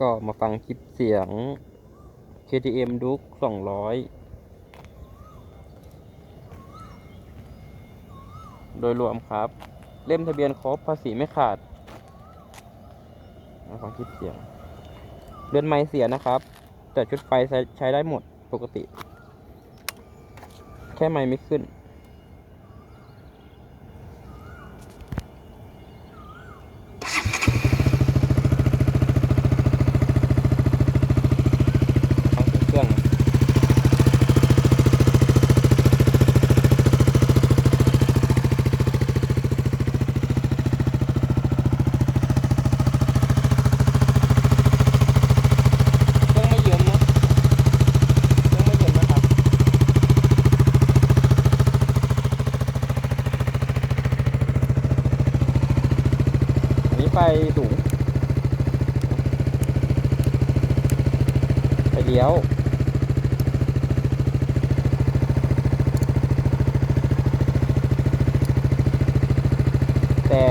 ก็มาฟังคลิปเสียง KTM ดุก200 โดยรวมครับ เล่มทะเบียนครบภาษีไม่ขาดมาฟังคลิปเสียงเรือนไม้เสียนะครับ แต่ชุดไฟใช้ใช้ได้หมดปกติ แค่ไม้ไม่ขึ้น ฟังเสียงเครื่องนะเครื่องไม่เยิ้มนะเครื่องไม่เยิ้มนะครับ อันนี้ ไปสูง ไปเลี้ยวแต่